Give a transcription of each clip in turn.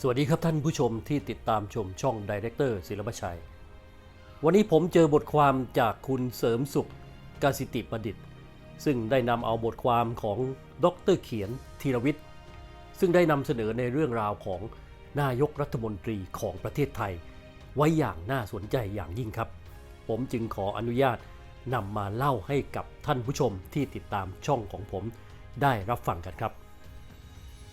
สวัสดีครับท่านผู้ชมที่ติดตามชมช่องดีเรคเตอร์ศิลปชัย วันนี้ผมเจอบทความจากคุณเสริมสุขกาสิติประดิษฐ์ ซึ่งได้นำเอาบทความของดรเขียนธีรวิทย์ ซึ่งได้นำเสนอในเรื่องราวของนายกรัฐมนตรีของประเทศไทย ไว้อย่างน่าสนใจอย่างยิ่งครับ ผมจึงขออนุญาตนำมาเล่าให้กับท่านผู้ชมที่ติดตามช่องของผมได้รับฟังกันครับ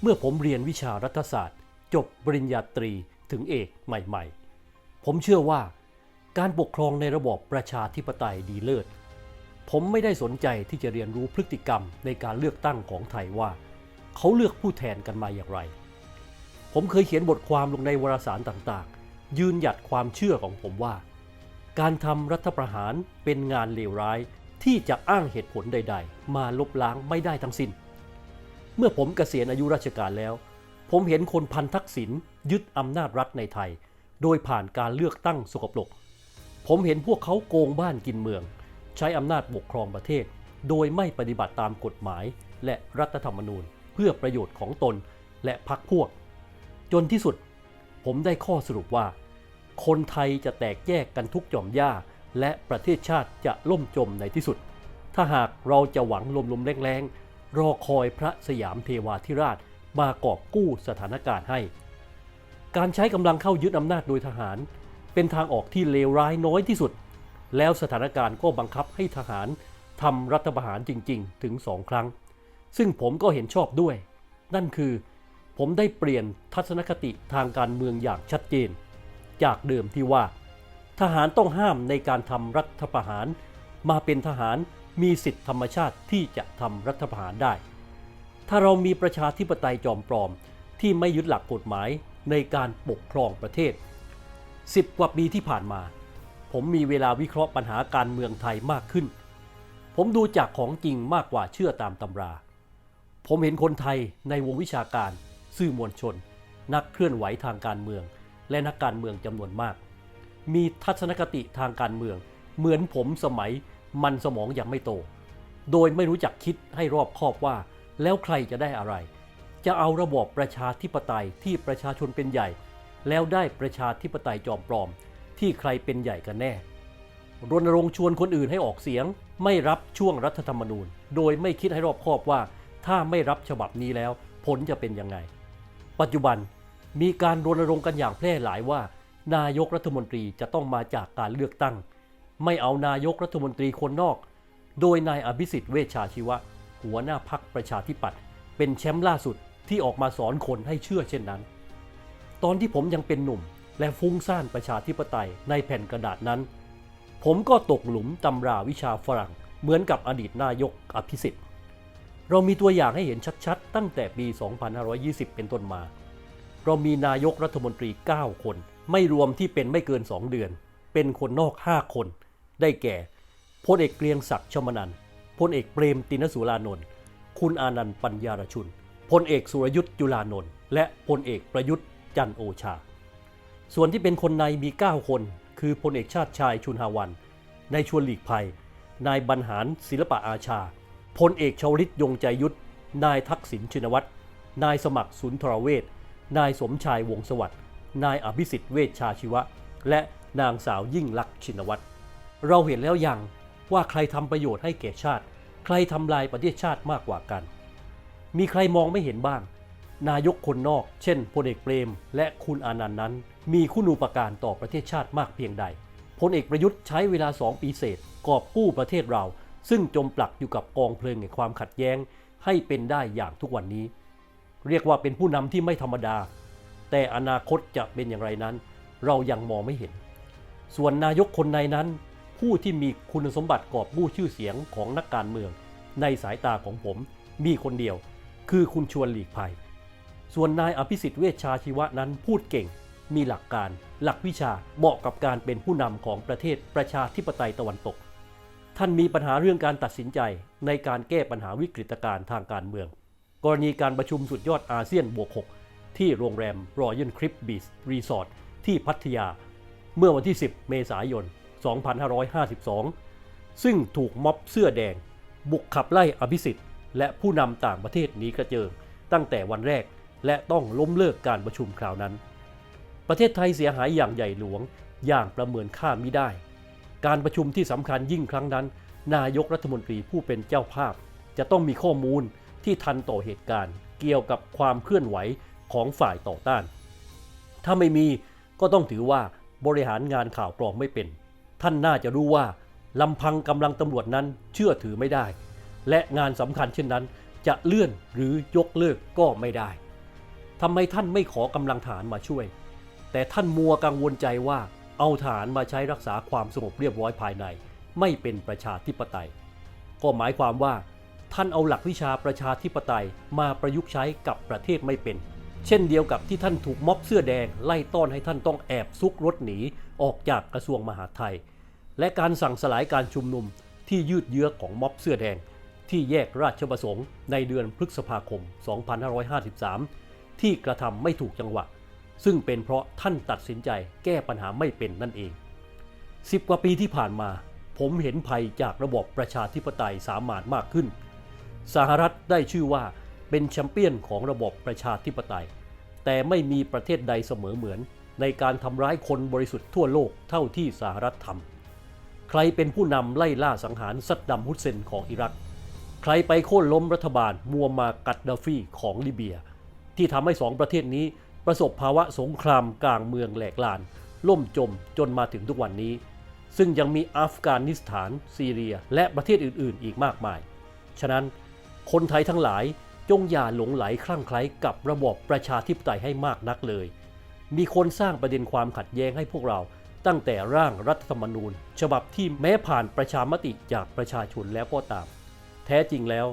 เมื่อผมเรียนวิชารัฐศาสตร์ จบปริญญาตรีถึงเอกใหม่ ๆ ผมเชื่อว่าการปกครองในระบอบประชาธิปไตยดีเลิศ ผมไม่ได้สนใจที่จะเรียนรู้พฤติกรรมในการเลือกตั้งของไทยว่า เขาเลือกผู้แทนกันมาอย่างไร ผมเคยเขียนบทความลงในวารสารต่างๆ ยืนหยัดความเชื่อของผมว่า การทำรัฐประหารเป็นงานเลวร้ายที่จะอ้างเหตุผลใด ๆ มาลบล้างไม่ได้ทั้งสิ้น เมื่อผมเกษียณอายุราชการแล้ว ผมเห็นคนพันทักษิณยึดอำนาจรัฐในไทย โดยผ่านการเลือกตั้งสกปรก ผมเห็นพวกเขาโกงบ้านกินเมือง ใช้อำนาจปกครองประเทศ โดยไม่ปฏิบัติตามกฎหมายและรัฐธรรมนูญ เพื่อประโยชน์ของตนและพรรคพวก จนที่สุด ผมได้ข้อสรุปว่า คนไทยจะแตกแยกกันทุกหย่อมหญ้า และประเทศชาติจะล่มจมในที่สุด ถ้าหากเราจะหวังลมๆแรงๆรอคอยพระสยามเทวาธิราช มากอบกู้สถานการณ์ให้ การใช้กำลังเข้ายึดอำนาจโดยทหาร เป็นทางออกที่เลวร้ายน้อยที่สุด แล้วสถานการณ์ก็บังคับให้ทหารทำรัฐประหารจริง ๆ ถึงสองครั้ง ซึ่งผมก็เห็นชอบด้วย นั่นคือผมได้เปลี่ยนทัศนคติทางการเมืองอย่างชัดเจน จากเดิมที่ว่า ทหารต้องห้ามในการทำรัฐประหาร มาเป็นทหารมีสิทธิธรรมชาติที่จะทำรัฐประหารได้ ถ้าเรามีประชาธิปไตยจอมปลอม ที่ไม่ยึดหลักกฎหมายในการปกครองประเทศ 10 กว่าปีที่ผ่านมา ผมมีเวลาวิเคราะห์ปัญหาการเมืองไทยมากขึ้น ผมดูจากของจริงมากกว่าเชื่อตามตำรา ผมเห็นคนไทยในวงวิชาการ สื่อมวลชน นักเคลื่อนไหวทางการเมือง และนักการเมืองจำนวนมาก มีทัศนคติทางการเมือง เหมือนผมสมัยมันสมองยังไม่โต โดยไม่รู้จักคิดให้รอบคอบว่า แล้วใครจะได้อะไร จะเอาระบอบประชาธิปไตยที่ประชาชนเป็นใหญ่ แล้วได้ประชาธิปไตยจอมปลอม ที่ใครเป็นใหญ่กันแน่รณรงค์ชวนคนอื่นให้ออกเสียง ไม่รับช่วงรัฐธรรมนูญ โดยไม่คิดให้รอบคอบว่า ถ้าไม่รับฉบับนี้แล้ว ผลจะเป็นยังไง ปัจจุบันมีการรณรงค์กันอย่างแพร่หลายว่า นายกรัฐมนตรีจะต้องมาจากการเลือกตั้ง ไม่เอานายกรัฐมนตรีคนนอก โดยนายอภิสิทธิ์เวชชาชีวะ หัวหน้าพักประชาธิปัตย์เป็นแชมป์ล่าสุดที่ออกมาสอนคนให้เชื่อเช่นนั้น ตอนที่ผมยังเป็นหนุ่มและฟุ้งซ่านประชาธิปไตยในแผ่นกระดาษนั้น ผมก็ตกหลุมตำราวิชาฝรั่งเหมือนกับอดีตนายกอภิสิทธิ์ เรามีตัวอย่างให้เห็นชัดๆ ตั้งแต่ปี 2520 เป็นต้นมา เรามีนายกรัฐมนตรี 9 คน ไม่รวมที่เป็นไม่เกิน 2 เดือน เป็นคนนอก 5 คน ได้แก่พลเอกเกรียงศักดิ์ชมนันท์ พลเอกเปรมตินสุรานนท์คุณอานันต์ปัญญารชุนพลเอกสุรยุทธ์จุลานนท์และพลเอกประยุทธ์จันโอชา ส่วนที่เป็นคนในมี 9 คน คือพลเอกชาติชายชุนหาวันนายชวนหลีกภัย นายบรรหารศิลปะอาชาพลเอกชวลิตยงใจยุทธนายทักษิณชินวัตรนายสมัครสุนทรเวชนายสมชายวงสวัสดิ์นายอภิสิทธิ์เวชชาชีวะ และนางสาวยิ่งลักษณ์ชินวัตรเราเห็นแล้วยัง ว่าใครทำประโยชน์ให้แก่ชาติ ใครทำลายประเทศชาติมากกว่ากัน มีใครมองไม่เห็นบ้าง นายกคนนอก เช่นพลเอกเปรม และคุณอานันต์นั้น มีคุณูปการต่อประเทศชาติมากเพียงใดพลเอกประยุทธ์ใช้เวลา 2 ปีเศษกอบกู้ประเทศเรา ซึ่งจมปลักอยู่กับกองเพลิงแห่งความขัดแย้ง ให้เป็นได้อย่างทุกวันนี้ เรียกว่าเป็นผู้นำที่ไม่ธรรมดา แต่อนาคตจะเป็นอย่างไรนั้น เรายังมองไม่เห็น ส่วนนายกคนในนั้น ผู้ที่มีคุณสมบัติกอบกู้ชื่อเสียงของนักการเมือง ในสายตาของผมมีคนเดียว คือคุณชวนหลีกภัย ส่วนนายอภิสิทธิ์เวชชาชีวะนั้นพูดเก่ง มีหลักการ หลักวิชาเหมาะกับการเป็นผู้นำของประเทศประชาธิปไตยตะวันตก ท่านมีปัญหาเรื่องการตัดสินใจในการแก้ปัญหาวิกฤตการณ์ทางการเมือง กรณีการประชุมสุดยอดอาเซียนบวก6ที่โรงแรมรอยัลคริปบีชรีสอร์ทที่พัทยา เมื่อวันที่ 10 เมษายน 2552 ซึ่งถูกม็อบเสื้อแดง บุกขับไล่อภิสิทธิ์และผู้นำต่างประเทศหนีกระเจิง ตั้งแต่วันแรกและต้องล้มเลิกการประชุมคราวนั้น ประเทศไทยเสียหายอย่างใหญ่หลวงอย่างประเมินค่ามิได้ การประชุมที่สำคัญยิ่งครั้งนั้น นายกรัฐมนตรีผู้เป็นเจ้าภาพ จะต้องมีข้อมูลที่ทันต่อเหตุการณ์ เกี่ยวกับความเคลื่อนไหวของฝ่ายต่อต้าน ถ้าไม่มีก็ต้องถือว่าบริหารงานข่าวกรองไม่เป็น ท่านน่าจะรู้ว่าลำพังกำลังตำรวจนั้นเชื่อถือไม่ได้ และงานสำคัญเช่นนั้น จะเลื่อนหรือยกเลิกก็ไม่ได้ทำไมท่านไม่ขอกำลังฐานมาช่วย แต่ท่านมัวกังวลใจว่าเอาฐานมาใช้รักษาความสงบเรียบร้อยภายใน ไม่เป็นประชาธิปไตย ก็หมายความว่า ท่านเอาหลักวิชาประชาธิปไตยมาประยุกต์ใช้กับประเทศไม่เป็น เช่นเดียวกับที่ท่านถูกม็อบเสื้อแดงไล่ต้อนให้ท่านต้องแอบซุกรถหนีออกจากกระทรวงมหาดไทย และการสั่งสลายการชุมนุมที่ยืดเยื้อของม็อบเสื้อแดง ที่แยกราชประสงค์ในเดือนพฤษภาคม 2553 ที่กระทำไม่ถูกจังหวะ ซึ่งเป็นเพราะท่านตัดสินใจแก้ปัญหาไม่เป็นนั่นเองสิบกว่าปีที่ผ่านมา ผมเห็นภัยจากระบบประชาธิปไตยสามานมากขึ้น สหรัฐได้ชื่อว่าเป็นแชมเปี้ยนของระบบประชาธิปไตย แต่ไม่มีประเทศใดเสมอเหมือนในการทำร้ายคนบริสุทธิ์ทั่วโลกเท่าที่สหรัฐทำ ใครเป็นผู้นำไล่ล่าสังหารซัดดัมฮุสเซนของอิรัก ใครไปโค่นล้มรัฐบาลมัวมากัดดาฟีของลิเบีย ที่ทำให้สองประเทศนี้ประสบภาวะสงครามกลางเมืองแหลกลาน ล่มจมจนมาถึงทุกวันนี้ ซึ่งยังมีอัฟกานิสถาน ซีเรีย และประเทศอื่น ๆ อีกมากมาย ฉะนั้นคนไทยทั้งหลายจงอย่าหลงไหลคลั่งไคล้กับระบอบประชาธิปไตยให้มากนักเลย มีคนสร้างประเด็นความขัดแย้งให้พวกเรา ตั้งแต่ร่างรัฐธรรมนูญ ฉบับที่แม้ผ่านประชามติจากประชาชนแล้วก็ตาม แท้จริงแล้ว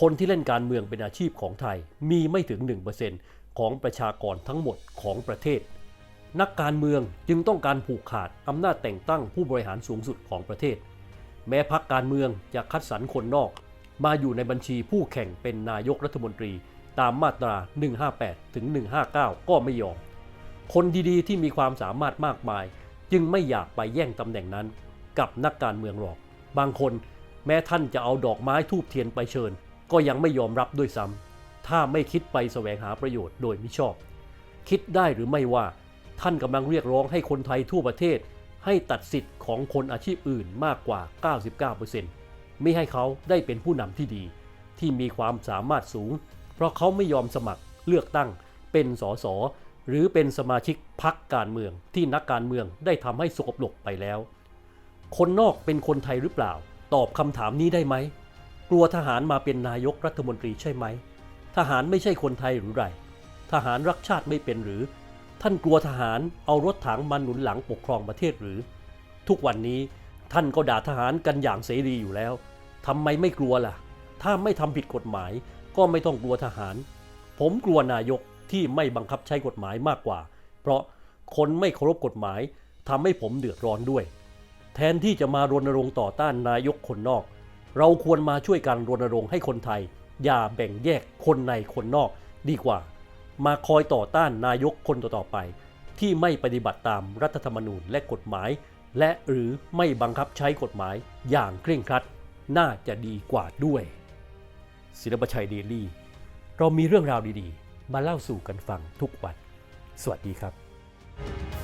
คนที่เล่นการเมืองเป็นอาชีพของไทยมีไม่ถึง 1%ของประชากรทั้งหมดของประเทศ นักการเมืองจึงต้องการผูกขาดอำนาจแต่งตั้งผู้บริหารสูงสุดของประเทศ แม้พักการเมืองจะคัดสรรคนนอก มาอยู่ในบัญชีผู้แข่งเป็นนายกรัฐมนตรีตามมาตรา 158 ถึง 159 ก็ไม่ยอม คนดีๆ ที่มีความสามารถมากมาย จึงไม่อยากไปแย่งตำแหน่งนั้น กับนักการเมืองหรอก บางคนแม้ท่านจะเอาดอกไม้ทูบเทียนไปเชิญ ก็ยังไม่ยอมรับด้วยซ้ำถ้าไม่คิดไปแสวงหาประโยชน์โดยมิชอบ คิดได้หรือไม่ว่า ท่านกำลังเรียกร้องให้คนไทยทั่วประเทศ ให้ตัดสิทธิ์ของคนอาชีพอื่นมากกว่า 99%ไม่ให้เขาได้เป็นผู้นำที่ดี ที่มีความสามารถสูง เพราะเขาไม่ยอมสมัครเลือกตั้งเป็นสส หรือเป็นสมาชิกพรรคการเมืองที่นักการเมืองได้ทำให้สกปรกไปแล้ว คนนอกเป็นคนไทยหรือเปล่า ตอบคำถามนี้ได้ไหม กลัวทหารมาเป็นนายกรัฐมนตรีใช่ไหม ทหารไม่ใช่คนไทยหรือไร ทหารรักชาติไม่เป็นหรือ ท่านกลัวทหารเอารถถังมาหนุนหลังปกครองประเทศหรือ ทุกวันนี้ท่านก็ด่าทหารกันอย่างเสรีอยู่แล้วทำไมไม่กลัวล่ะ ถ้าไม่ทำผิดกฎหมายก็ไม่ต้องกลัวทหาร ผมกลัวนายก ที่ไม่บังคับใช้กฎหมายมากกว่า เพราะคนไม่เคารพกฎหมายทำให้ผมเดือดร้อนด้วย แทนที่จะมารณรงค์ต่อต้านนายกคนนอก เราควรมาช่วยกันรณรงค์ให้คนไทย อย่าแบ่งแยกคนในคนนอกดีกว่า มาคอยต่อต้านนายกคนต่อๆไป ที่ไม่ปฏิบัติตามรัฐธรรมนูญและกฎหมาย และหรือไม่บังคับใช้กฎหมายอย่างเคร่งครัด น่าจะดีกว่าด้วยศิลปชัยเดลี่ เรามีเรื่องราวดีๆ มาเล่าสู่กันฟังทุกวัน สวัสดีครับ